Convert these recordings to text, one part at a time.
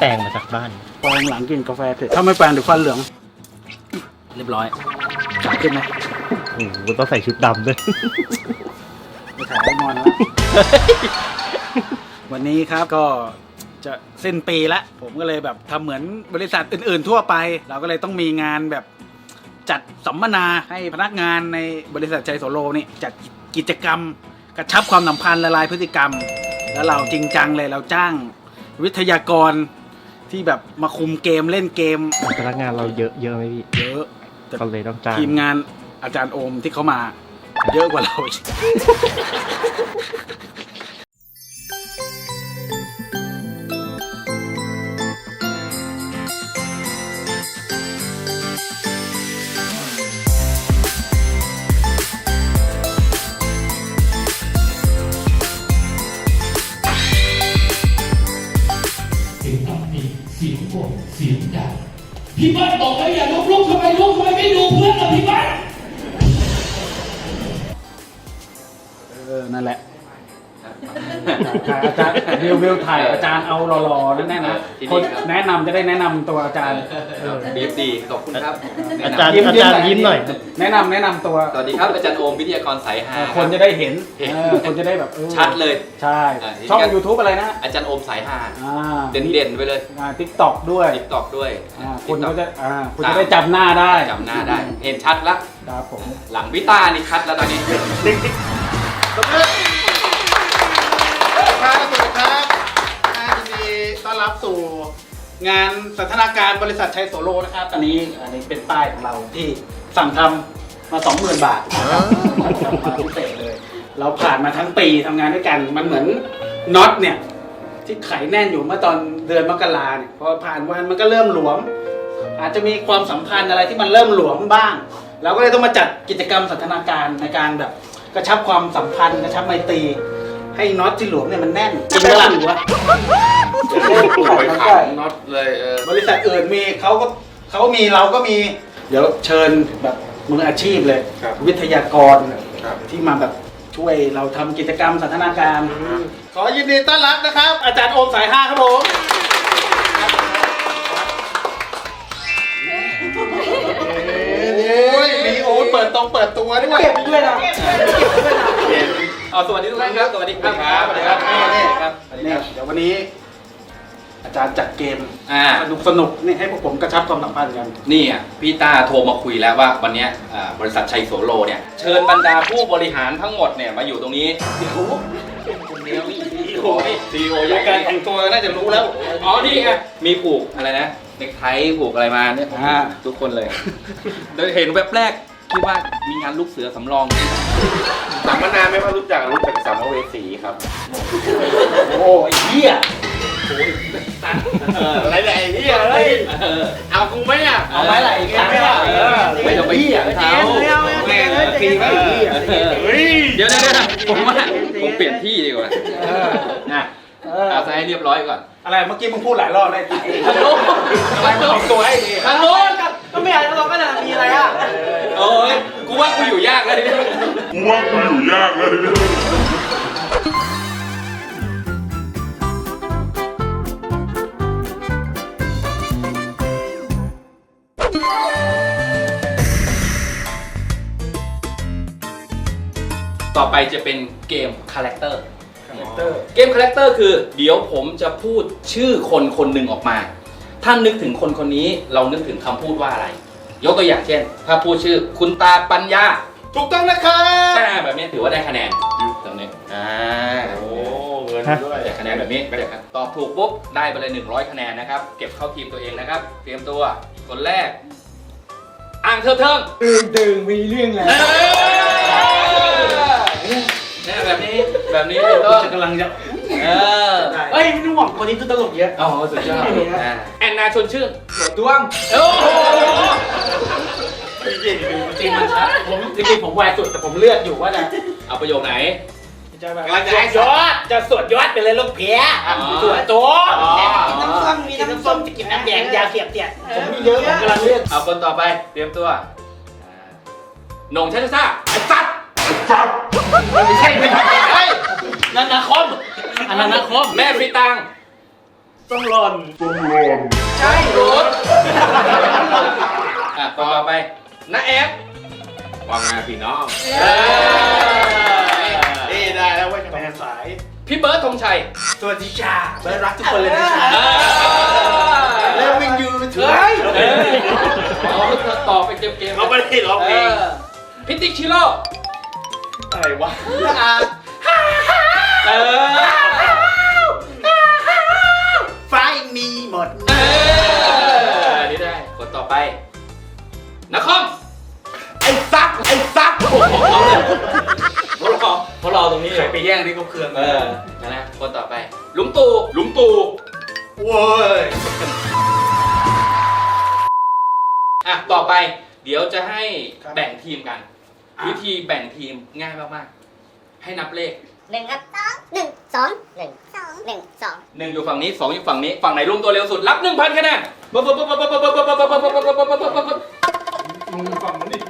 แต่งมาจากบ้าน แปรงหลังกินกาแฟเสร็จถ้าไม่แปรงเดี๋ยวฟันเหลืองเรียบร้อยจับขึ้นไหมโอ้โหต้องใส่ชุดดำด้วย ไปถ่ายให้นอนแล้ว วันนี้ครับก็จะสิ้นปีละผมก็เลยแบบทำเหมือนบริษัทอื่น ๆ ทั่วไป เราก็เลยต้องมีงานแบบจัดสัมมนาให้พนักงานในบริษัทใจโสโลนี่จัดกิจกรรม กระชับความสัมพันธ์ละลายพฤติกรรม แล้วเราจริงจังเลยเราจ้างวิทยากร ที่แบบมาคุมเกมเล่นเกมพนักงานเราเยอะเยอะไหมพี่เยอะแต่ก็เลยต้องจ้างทีมงานอาจารย์โอมที่เขามา เยอะกว่าเราอีก พี่เบิ้ลบอกแล้วอย่าลุกลุกทำไมลุกทำไมไม่ดูเพื่อนล่ะพี่เบิ้ลเออ นั่นแหละ ถ่ายอาจารย์วิววิวถ่ายอาจารย์เอาหล่อๆนั่นแน่นะที่นี่คนครับแนะนำจะได้แนะนำตัวอาจารย์บีฟดีขอบคุณครับอาจารย์ยิ้มอาจารย์ยิ้มหน่อย แนะนำแนะนำตัวสวัสดีครับอาจารย์โอมวิทยากรสายฮาเออคนจะได้เห็นเห็นเออคนจะได้แบบออชัดเลย ใช่อ่าช่องนี่กัน YouTube อะไรนะอาจารย์โอมสายฮาอ่าเด่นเด่นๆไปเลยทิกตอกด้วยติ๊กตอกด้วยอ่าติ๊คุณกต็ก็อกจะอ่าคุณจะได้จำหน้าได้จำหน้าได้ เห็นชัดละ ครับผม หลังพี่ตานี่ชัดแล้วตอนนี้ครับส อนรับสู่งานสันทนาการบริษัทชัยโสโลนะครับ อันนี้อันนี้เป็นป้ายของเราที่สั่งทำมา20,000บาทนะครับทำมาพิเศษเลย เราผ่านมาทั้งปีทำงานด้วยกันมันเหมือนน็อตเนี่ย ที่ไขแน่นอยู่เมื่อตอนเดือนมกราเนี่ยพอผ่านวันมันก็เริ่มหลวม อาจจะมีความสัมพันธ์อะไรที่มันเริ่มหลวมบ้าง เราก็เลยต้องมาจัดกิจกรรมสันทนาการในการแบบกระชับความสัมพันธ์กระชับไมตรี ให้น็อตที่หลวมเนี่ยมันแน่นจริงไหมล่ะ วะไปขังน็อตเลยเออบริษัทอื่นมีเขาก็เขามีเราก็มี เดี๋ยวเชิญแบบมืออาชีพเลยวิทยากรครับ ที่มาแบบช่วยเราทำกิจกรรมสันทนาการ ขอยินดีต้อนรับนะครับ อาจารย์โอมสายห้าครับผมโอ้ยมีโอ๊ตเปิดตรงเปิดตัวด้วย เก็บไปด้วยนะ เอาสวัสดีทุกท่านครับสวัสดีครับสวัสดีครับนี่นี่ครับสวัสดีนี่ครับเดี๋ยววันนี้ อาจารย์จัดเกมอ่าสนุกสนุกนี่ให้พวกผมกระชับความสัมพันธ์กันนี่อะพี่ตาโทรมาคุยแล้วว่าวันเนี้ยอ่าบริษัทชัยโสโลเนี่ยเชิญบรรดาผู้บริหารทั้งหมดเนี่ยมาอยู่ตรงนี้เดี๋ยวคนเดียวนี่ซีโอนี่ซีโอรายการแต่งตัวน่าจะรู้แล้วอ๋อนี่ไงมีผูกอะไรนะเน็กไทผูกอะไรมาเนี่ยอ่าทุกคนเลยโดยเห็นแวบแรกคิดว่ามีงานลูกเสือสำรอง สัมมนาไม่ว่ารู้จักรู้จักสัมภเวสีครับ โอ้ยเหี้ยอะไรเนี่ยไอ้เหี้ยเฮ้ยเอากูไหมอะเอาไว้ไหลครั้งอะเออไม่ต้องไปเหี้ยเขาแม่งตีไว้เหี้ยเฮ้ยเดี๋ยวเดี๋ยวเดี๋ยวผมว่าผมเปลี่ยนที่ดีกว่าเออนะเออเอาซะให้เรียบร้อยก่อน อะไรเมื่อกี้มึงพูดหลายรอบเลยฮัลโหลอะไรมึงแต่งตัวให้ดีฮัลโหลก็ไม่อยากจะลองก็จะมีอะไรอะโอ้ยกูว่ากูอยู่ยากแล้วทีนี้กู ว่ากูอยู่ยากแล้วเนี่ยต่อไปจะเป็นเกมคาแรคเตอร์ เกมคาแรคเตอร์คือ เดี๋ยวผมจะพูดชื่อคนคนหนึ่งออกมาถ้านึกถึงคนคนนี้เรานึกถึงคำพูดว่าอะไร ยกตัวอย่างเช่น ถ้าพูดชื่อคุณตาปัญญา ถูกต้องนะครับแค่แบบนี้ถือว่าได้คะแนนแบบนี้อ่าโอ้เงินด้วยได้คะแนนแบบนี้ตอบถูกปุ๊บได้ไปเลย100 คะแนนนะครับ เก็บเข้าทีมตัวเองนะครับ เตรียมตัวคนแรก อ่างเทิงเทิงดึงดึงมีเรื่องแล้วเนี่ยแบบนี้แบบนี้เป็นต้นจะกำลังจะเออเอ้ยไม่ต้องห่วงคนนี้ตัวตลกเยอะโอ้โหสุดยอดอ่าแอนนาชวนชื่นหัวดวงโอ้ โหจริงมันชัดผมจริงๆผมแหวกสุดแต่ผมเลือกอยู่ว่าจะเอาประโยคไหน จะแบบสวดยอดจะสวดยอดไปเลยลูกเพี้ยอ๋อ สวดตัวอ๋อ น้ำส้มมีน้ำส้มจะกินน้ำแดงยาเสียบเตียดผมมีเยอะผมกำลังเลือกเอาคนต่อไปเตรียมตัวอ่าหนงชัชซ่าไอ้สัตว์ไม่ใช่ไม่ใช่นั่นนะคอมอันนั้นนะคอมแม่ฟรีตังต้องหล่อนใช่รถอะต่อไป น้าแอดว่าไงพี่น้องเออนี่ได้แล้วเว้ยแม่สาย พี่เบิร์ดธงชัย สวัสดีจ้าเบิร์ดรักทุกคนเลยนะจ๊ะเออ แล้ววินยูถือเฮ้ยเฮ้ยอ๋อต่อไปเกมเกมเขาไม่ได้ร้องเพลงพิติกชิโร่อะไรวะเออ ไฟมีหมด เออนี่ได้ คนต่อไปนักคอมไอ้ซักไอ้ ของเขาเพราะเราตรงนี้เลยไปแย่งนี่ก็เครื่องเออนะนะคนต่อไปลุงตู่ลุงตู่โว้ยอะต่อไป เดี๋ยวจะให้แบ่งทีมกันวิธีแบ่งทีมง่ายมากๆ ให้นับเลขหนึ่งครับหนึ่งสองหนึ่งสองหนึ่งสองหนึ่งอยู่ฝั่งนี้สองอยู่ฝั่งนี้ฝั่งไหนรวมตัวเร็วสุดรับหนึ่งพันคะแนน ลุงฝั่งนู้นอีก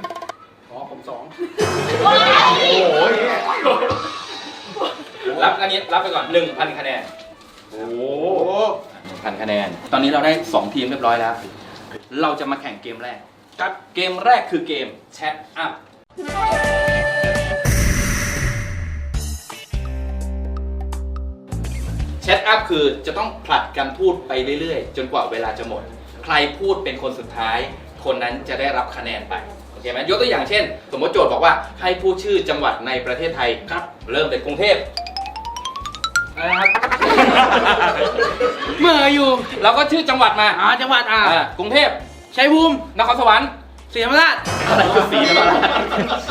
รับอันนี้รับไปก่อนหนึ่งพันคะแนนโอ้โอ้หนึ่งพันคะแนน ตอนนี้เราได้สองทีมเรียบร้อยแล้ว เราจะมาแข่งเกมแรก ครับ เกมแรกคือเกมแชทอัพ แชทอัพคือจะต้องผลัดกันพูดไปเรื่อยๆ จนกว่าเวลาจะหมด ใครพูดเป็นคนสุดท้าย คนนั้นจะได้รับคะแนนไปโอ เคไหมยกตัวอย่างเช่น สมมติโจทย์บอกว่าให้พูดชื่อจังหวัดในประเทศไทยครับ เริ่มจากกรุงเทพอะไรนะครับเมื่ออยู่เราก็ชื่อจังหวัดมาอ่าจังหวัดอ่าอ่ากรุงเทพชัยภูมินครสวรรค์ศรีธรรมราชอะไรคือสีธรรมราช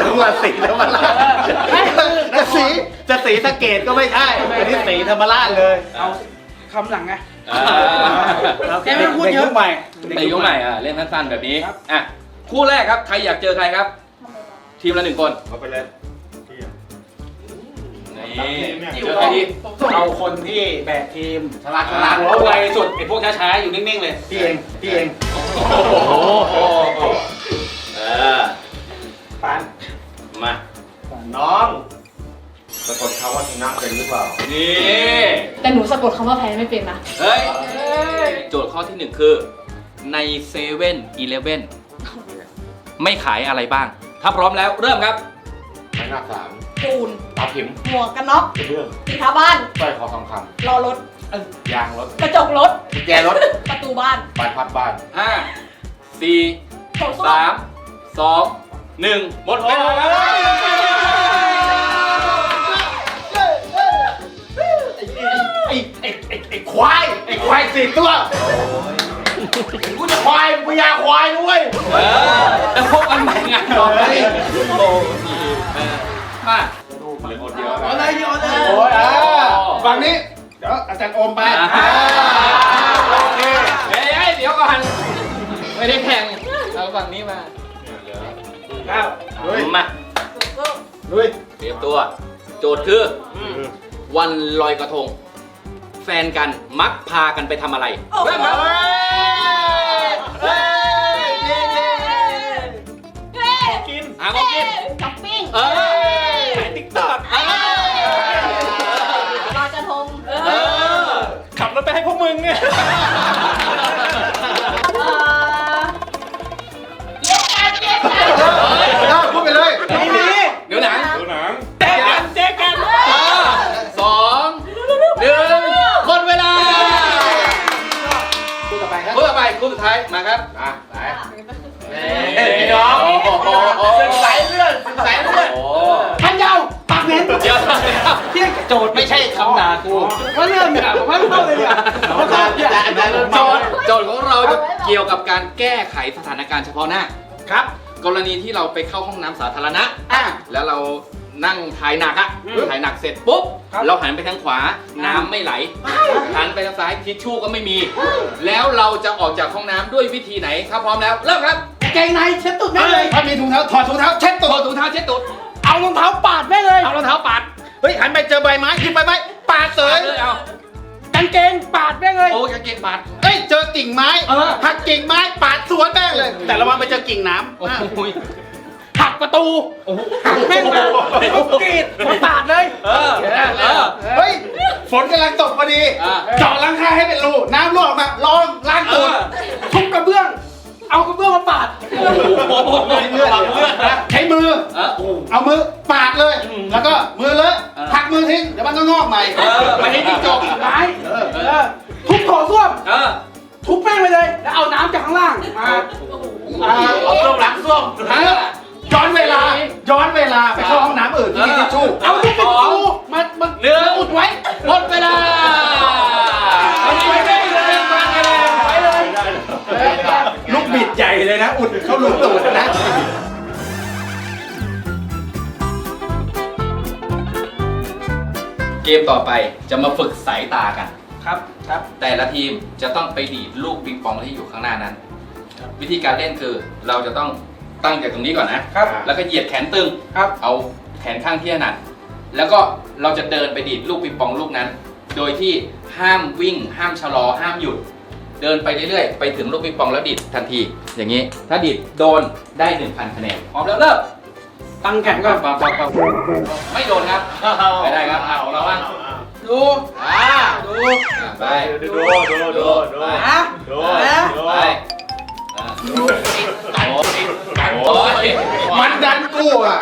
จังหวัดศรีธรรมราชจะสีจะสีสะเกดก็ไม่ใช่อันนี้สีธรรมราชเลยเอาคำหลังไง อ่าแกไม่ต้องพูดเยอะใหม่ในยุคใหม่อะเล่นสั้นๆแบบนี้ครับ อะคู่แรกครับใครอยากเจอใครครับ ทีมละหนึ่งคนเอาไปเลยนี่เจอใครดีเอาคนที่แบกทีมฉลาดฉลาดหัวไวสุดไอ้พวกช้าๆอยู่นิ่งๆเลยพี่เองพี่เองโอ้โหเออปานมาน้อง สะกดคำว่าชนะเป็นหรือเปล่า นี่แต่หนูสะกดคำว่าแพ้ไม่เป็นนะเฮ้ยโจทย์ข้อที่หนึ่งคือ ในเซเว่นอีเลฟเว่นไม่ขายอะไรบ้าง ถ้าพร้อมแล้วเริ่มครับไม้หน้าสามปูนตาผิมหมวกกันน็อกกระเบื้องสีทาบ้านสร้อยคอทองครอรถำยางรถกระจกรถ กุญแจรถประตูบ้านบานพับบ้าน ห้าสี่โถส้วสามมสองหนึ่งหมดเวลาแล้ว อ้ควายสี่ตัวกูจะควายกูอยากควายด้วยเออแล้วพบกันใหม่งานต่อไปโอ้ดีเออมาเหลือคนเดียวเอาเลยพี่เอาเลยโอ้ยอะฝั่งนี้ เดี๋ยวอาจารย์โอมไปอ่าอ่าโอเคเฮ้ยเฮ้ยเดี๋ยวก่อนไม่ได้แข่งเอาฝั่งนี้มาครับเฮ้ยมาลุยเตรียมตัว โจทย์คืออวันลอยกระทง แฟนกันมักพากันไปทำอะไรเริ่มครับเฮ้ยเย้เย้เฮ้ยกินหาของกินช้อปปิ้งเออติ๊กต็อกลอยกระทง เออ ขับรถไปให้พวกมึงเนี่ย ไปครับ คู่ต่อไปคู่สุดท้ายมาครับอะไปเฮ้ยพี่น้องศึกสายเลือดศึกสายเลือดโอ้พันยาวปากเหม็นเดี๋ยวเที่ยงโจทย์ไม่ใช่คำด่ากูว่าเรื่องเนี่ยผมไม่เข้าเลยเนี่ยอาจารย์อาจารย์อาจารย์โจทย์โจทย์ของเราจะเกี่ยวกับการแก้ไขสถานการณ์เฉพาะหน้าครับ กรณีที่เราไปเข้าห้องน้ำสาธารณะอะแล้วเรา นั่งถ่ายหนักอะอืมถ่ายหนักเสร็จปุ๊บครับเราหันไปทางขวา น้ำไม่ไหล หันไปทางซ้ายทิชชู่ก็ไม่มี แล้วเราจะออกจากห้องน้ำด้วยวิธีไหนถ้าพร้อมแล้วเริ่มครับเกงในเช็ดตุดแม่งเลย ถ้ามีถุงเท้าถอดถุงเท้าเช็ดถตัวอดถุงเท้าเช็ดตูดเอารองเท้าปาดแม่งเลย เอารองเท้าปัดเฮ้ยหันไปเจอใบไม้หยิบใบไม้ปาดเสปัยดเลยเอากางเกงปาดแม่งเลยโอ้ยกางเกงปัดเฮ้ยเจอกิ่งไม้เออหักกิ่งไม้ปาดสวนแม่งเลย แต่ระวังไปเจอกิ่งน้ำ โอ้อะยหักประตูหักแม่งเลยลูกกรีดมาปาดเลยเออเออ เฮ้ย ฝนกำลังตกพอดีพี่อ่าเจาะหลังคาให้เป็นรูน้ำรั่วออกมาลองล้างตูดทุบกระเบื้อง เอากระเบื้องมาปาดโอ้โหเลือดเลือดนะ ใช้มือ เออโอ้เอามือปาดเลย แล้วก็มือเลอะเออพักมือทิ้งเดี๋ยวมันก็งอกใหม่เออ ไม่ให้จิ้งจกร้ายเออเอเอออทุบโถส้วม เออทุบแป้งไปเลย แล้วเอาน้ำจากข้างล่างมาอ่าเอาส้วมล้างส้วมฮะย้อนเวลา ย้อนเวลาไปเข้าห้องน้ำอื่นที่มีทิชชู่เอาลูกปิดประตูมามาเนื้ออุดไว้หมดเวลาไปเลยไปเลยลูกบิดใหญ่เลยนะ อุดเข้าลูกตูดนะเกมต่อไปจะมาฝึกสายตากัน ครับ ครับ แต่ละทีมจะต้องไปดีดลูกปิงปองที่อยู่ข้างหน้านั้น วิธีการเล่นคือเราจะต้อง ตั้งจากตรงนี้ก่อนนะครับแล้วก็เหยียดแขนตึงครับ เอาแขนข้างที่ถนัดแล้วก็เราจะเดินไปดีดลูกปิงปองลูกนั้น โดยที่ห้ามวิ่ง ห้ามชะลอ ห้ามหยุด เดินไปเรื่อยๆ ไปถึงลูกปิงปองแล้วดีดทันที อย่างนี้ ถ้าดีดโดนได้ 1,000คะแนนพร้อมแล้วเริ่มตั้งแขนก่อนปังปังปังไม่โดนครับ ไม่ได้ครับเอาเราบ้างดูอ่าดูอ่าไปดูดูดูดูดูไปนะดูไปอ่าดูโอ้ย มันดันกูอะ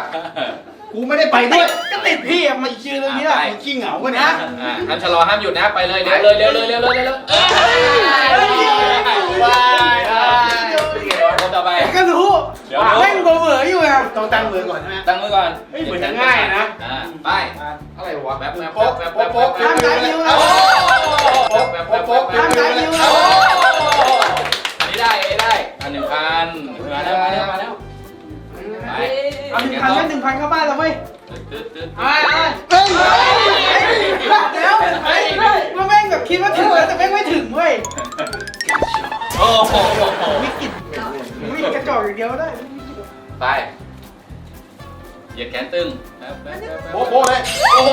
กูไม่ได้ไปด้วย ก็ติดพี่อะมายืนตรงนี้อะมึงขี้เหงากันนะอ่าห้ามชะลอห้ามหยุดนะ ไปเลย เร็วเลยเร็วเลยเร็วเลยเร็วเลยเอ้ยไปคนต่อไป ก็รู้เดี๋ยวแม่งเบอร์อยู่อะต้องตั้งมือก่อนใช่ไหมตั้งมือก่อนเฮ้ยเหมือนจะง่ายนะ อ่าไป อะไรวะ แป๊บแป๊บแป๊บแป๊บแป๊บโป๊ะแป๊บโป๊ะทำสายนิ้วโอ้แล้วแป๊บแป๊บแป๊บแป๊บทำสายนิ้วโอ้อันนี้ได้อันนี้ได้ อันหนึ่งพันมาแล้วมาแล้วมาแล้วไปเอาหนึ่งพันแค่หนึ่งพันเข้าบ้านแล้วเว้ยตึ๊ดตึ๊ดเอาไปเฮ้ยแล้วเฮ้ยว่าแม่งแบบคิดว่าถึงแล้วแต่แม่งไม่ถึงเว้ยโอ้โหวิกฤตวิกฤตกระจอกอย่างเดียวได้ ไป เหยียดแขนตึงแป๊บแป๊บแป๊บแป๊บโป๊ะโป๊ะเลยโอ้โห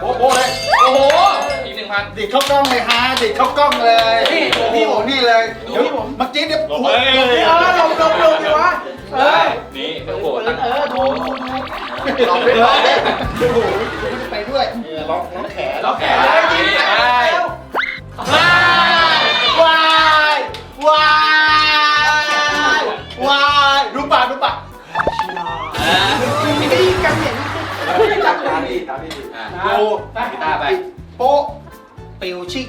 โป๊ะโป๊ะเลยโอ้โหอีกหนึ่งพัน ดิดเข้ากล้องเลยฮะดิดเข้ากล้องเลยนี่พี่ผมนี่เลยเดี๋ยวผมเมื่อกี้เดี๋ยวลงเลยเออลงลงลงดีวะเออนี่โอ้โหตั้งเออดูดูดูลองไม่ลองเลยโอ้โหไปด้วยล็อกล็อกแขนล็อกแขนนี่ไปว้ายวายวาย อ่านี่กันเห็นจับตาดีตาดีอะดูกีตาไป โป๊ะปิวชิก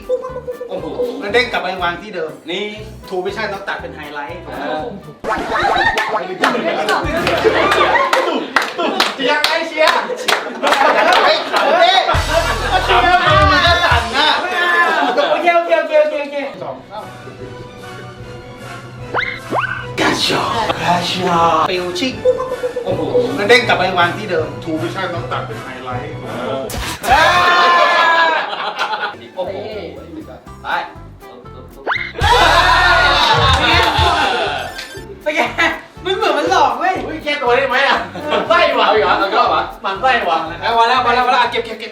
โอ้โหแล้วเด้งกลับไปวางที่เดิม นี่ทูไม่ใช่ต้องตัดเป็นไฮไลท์อ่ายังไงเชียร์ไอ้เขาเด้มาเชียร์มันจะสั่นนะโอเคโอเคโอเคโอเคโอเคสอง เข้ากาชาปิวชิกโอ้โหแล้วเด้งกลับไปวางที่เดิม ทูไม่ใช่ต้องตัดเป็นไฮไลท์โอ้โหไปไปแกมันเหมือนมันหลอกเว้ยแค่ตัวได้ไหมอะมันไส้ว่ะเอาอีกเหรอเอาอีกรอบเหมันไส้ว่ะเอามาแล้วมาแล้วมาแล้วเก็บเก็บเก็บ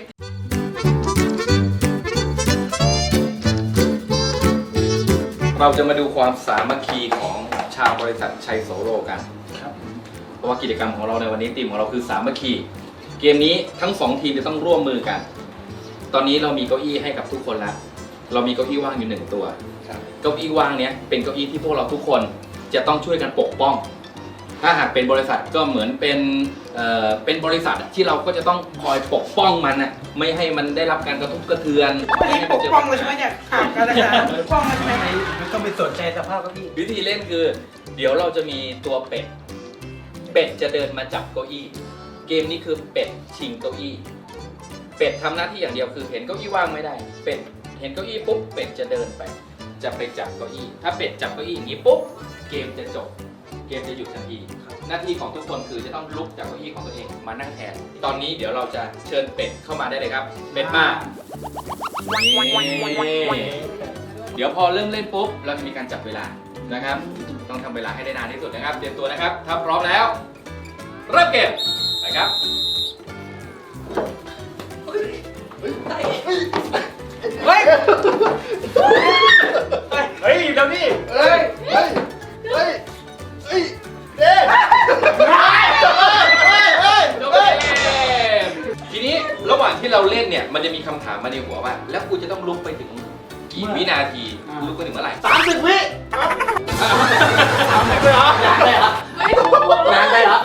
เราจะมาดูความสามัคาวบริษัทชัยโสโรกันเพราะว่ากิจกรรมของเราในวันนี้ทีมของเราคือสามัคคีเกมนี้ทั้งสองทีมจะต้องร่วมมือกัน ตอนนี้เรามีเก้าอี้ให้กับทุกคนแล้ว เรามีเก้าอี้ว่างอยู่หนึ่งตัวเก้าอี้ว่างเนี้ยเป็นเก้าอี้ที่พวกเราทุกคนจะต้องช่วยกันปกป้อง ถ้าหากเป็นบริษัทก็เหมือนเป็นเอ่อเป็นบริษัทอะที่เราก็จะต้องคอยปกป้องมันอะไม่ให้มันได้รับการกระทบกระเทือนวันนี้ปกป้องเลยใช่ไหมเนี่ยห่างกันนะปกป้องเลยใช่ไหมไม่ต้องไปสนใจสภาพก็พี่วิธีเล่นคือ เดี๋ยวเราจะมีตัวเป็ด เป็ดจะเดินมาจับเก้าอี้ เกมนี้คือเป็ดชิงเก้าอี้ เป็ดทำหน้าที่อย่างเดียวคือเห็นเก้าอี้ว่างไม่ได้ เป็ดเห็นเก้าอี้ปุ๊บเป็ดจะเดินไป จะไปจับเก้าอี้ ถ้าเป็ดจับเก้าอี้อย่างนี้ปุ๊บเกมจะจบ เกมจะหยุดทันทีหน้าที่ของทุกคนคือจะต้องลุกจากเก้าอี้ของตัวเองมานั่งแทน ตอนนี้เดี๋ยวเราจะเชิญเป็ดเข้ามาได้เลยครับ เป็ดมานี่เดี๋ยวพอเริ่มเล่นปุ๊บเราจะมีการจับเวลานะครับ ต้องทำเวลาให้ได้นานที่สุดนะครับ เตรียมตัวนะครับ ถ้าพร้อมแล้ว เริ่มเกมไปครับ เฮ้ย เฮ้ยเดี๋ยวนี่เฮ้ยเฮ้ยเฮ้ยเฮ้ย เยเฮ้ยเฮ้ยจบเกมทีนี้ระหว่างที่เราเล่นเนี่ย มันจะมีคำถามมาในหัวว่า แล้วกูจะต้องลุกไปถึงกี่วินาทีลุกไปถึงเมื่อไหร่สามสิบวิทำได้เหรอได้เหรอไม่ถูกนานได้เหรอ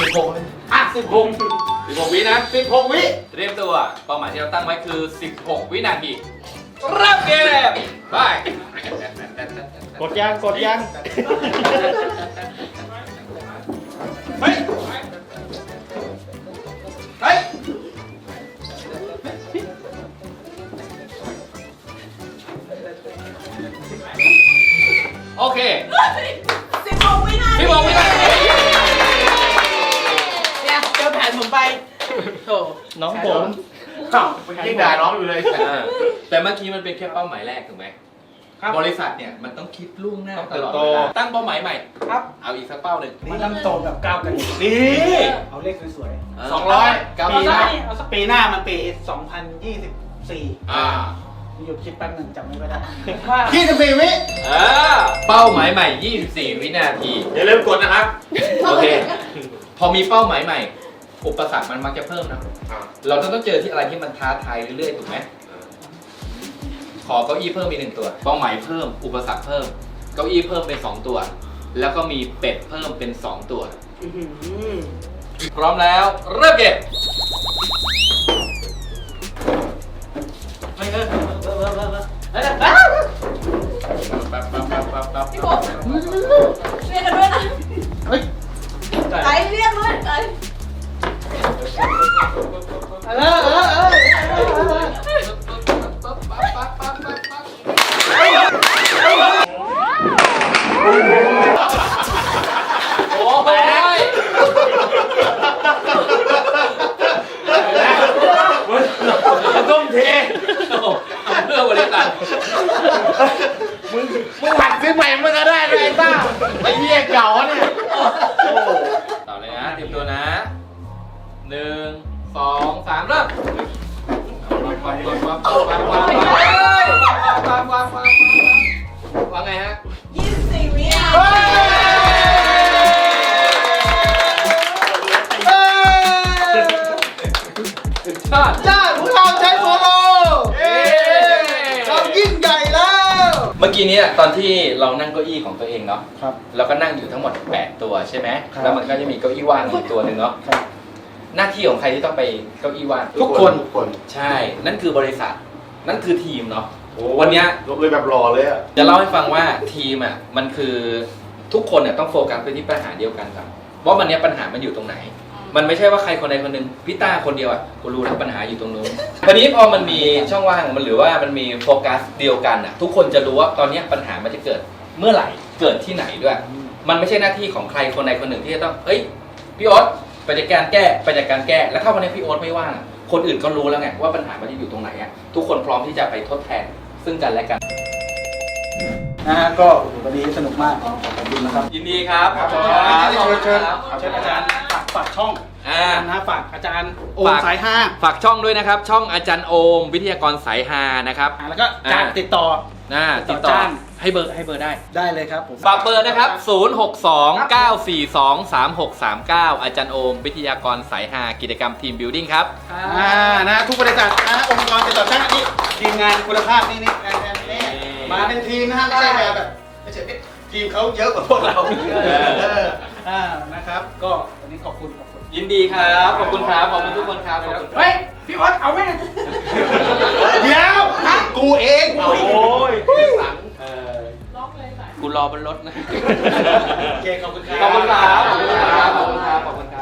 สิบหกอะสิบหก16 วินะ สิบหกวิ เตรียมตัว เป้าหมายที่เราตั้งไว้คือ 16 วินาทีเริ่มเกมไป กดยังกดยัง เฮ้ยเฮ้ยโอเคสิบหกวินาทีพี่บอกวินาทีเนี่ยเจอแผนผมไปโถน้องผมอ้าวยิ่งด่าน้องอยู่เลย แต่เมื่อกี้มันเป็นแค่เป้าหมายแรกถูกไหม ครับ บริษัทเนี่ยมันต้องคิดล่วงหน้าต้องตเติบลอดโต เวลาตั้งเป้าหมายใหม่ ครับ เอาอีกสักเป้าหนึ่งนี่ลำโตแบบก้าวกัน นี่ เอาเลขสวยสองร้อยเก้าๆปีปีหหน้าน้าเอาสักปีหน้ามันปี 2024อ่าหยุดคิดแป๊บหนึ่งจำไม่ได้ว่ายี่สิบสี่วิอ่าเป้าหมายใหม่ 24 วินาที อย่าลืมกดนะครับโอเค พอมีเป้าหมายใหม่ อุปสรรคมันมักจะเพิ่มนะเราจะต้องเจอที่อะไรที่มันท้าทายเรื่อยๆ ถูกไหม ขอเก้าอี้เพิ่มอีกหนึ่งตัว เป้าหมายเพิ่ม อุปสรรคเพิ่ม เก้าอี้เพิ่มเป็นสองตัว แล้วก็มีเป็ดเพิ่มเป็นสองตัวพร้อมแล้ว เริ่มเก็บไมเฮ้ยเฮ้ยเฮ้ยเฮ้ยเฮ้ยเฮ้ยอ้าวแป๊บแป๊บแป๊บแป๊บแป๊บพี่โบเรียกกันด้วยนะเฮ้ยไตเรียกด้วยไตเออเออเออเออเออ มื่อกี้เนี้ตอนที่เรานั่งเก้าอี้ของตัวเองเนาะครับ เราก็นั่งอยู่ทั้งหมด 8 ตัวใช่ไหมครับ แล้วมันก็จะมีเก้าอี้ว่างอีกตัวหนึ่งเนาะครับหน้าที่ของใครที่ต้องไปเก้าอี้ว่างทุกคนใช่ นั่นคือบริษัท นั่นคือทีมเนาะ วันเนี้ย ลบเลยแบบรอเลยอะ จะเล่าให้ฟังว่าทีมอะมันคือทุกคนเนี่ยต้องโฟกัสไปที่ปัญหาเดียวกันครับว่าวันเนี้ยปัญหามันอยู่ตรงไหน มันไม่ใช่ว่าใครคนใดคนหนึ่งพี่ต้าคนเดียวอะกูรู้แล้วปัญหาอยู่ตรงนู้นทีนี้พอมันมีช่องว่างมันหรือว่ามันมีโฟกัสเดียวกันอะ ทุกคนจะรู้ว่าตอนเนี้ยปัญหามันจะเกิดเมื่อไหร่เกิดที่ไหนด้วย มันไม่ใช่หน้าที่ของใครคนใดคนหนึ่งที่จะต้องเฮ้ยพี่โอ๊ตไปจัดการแก้ไปจัดการแก้ แล้วถ้าวันนี้พี่โอ๊ตไม่ว่างอะคนอื่นก็รู้แล้วไงว่าปัญหามันจะอยู่ตรงไหนอะทุกคนพร้อมที่จะไปทดแทนซึ่งกันและกันนะฮะก็วันนี้สนุกมากขอบคุณนะครับยินดีครับครับขอบเชิคุณญเชิญครับเชิญอาจารย์ ฝากฝากช่องอ่า นะฝากอาจารย์โอมฝาก สายห้าฝากช่องด้วยนะครับ ช่องอาจารย์โอม วิทยากรสายฮานะครับ อ่าแล้วก็การอ่า ติดต่อน่าติติดดต่ต่ออจ้าง ให้เบอร์ให้เบอร์ได้ ได้เลยครับผมฝากเบอร์นะครับ 0629423639 อาจารย์โอม วิทยากรสายฮากิจกรรมทีมบิวดิ้งครับ อ่านะทุกบริษัทนะองค์กรติดต่อจ้างนี่ทีมงานคุณภาพนี่นี่นี่นี่มาเป็นทีมนะฮะไม่ใช่มาแบบไม่ใช่ทีมเขาเยอะกว่าพวกเราเออ อ่านะครับ ก็วันนี้ขอบคุณขอบคุณยินดีครับ ขอบคุณครับ ขอบคุณทุกคนครับขอบคุณเฮ้ยพี่วัดเอาไม่ได้เดี๋ยวกูเองโอ้ยล็อกเลยค่ะกูรอบนรถนะโอเคขอบคุณครับขอบคุณครับขอบคุณครับ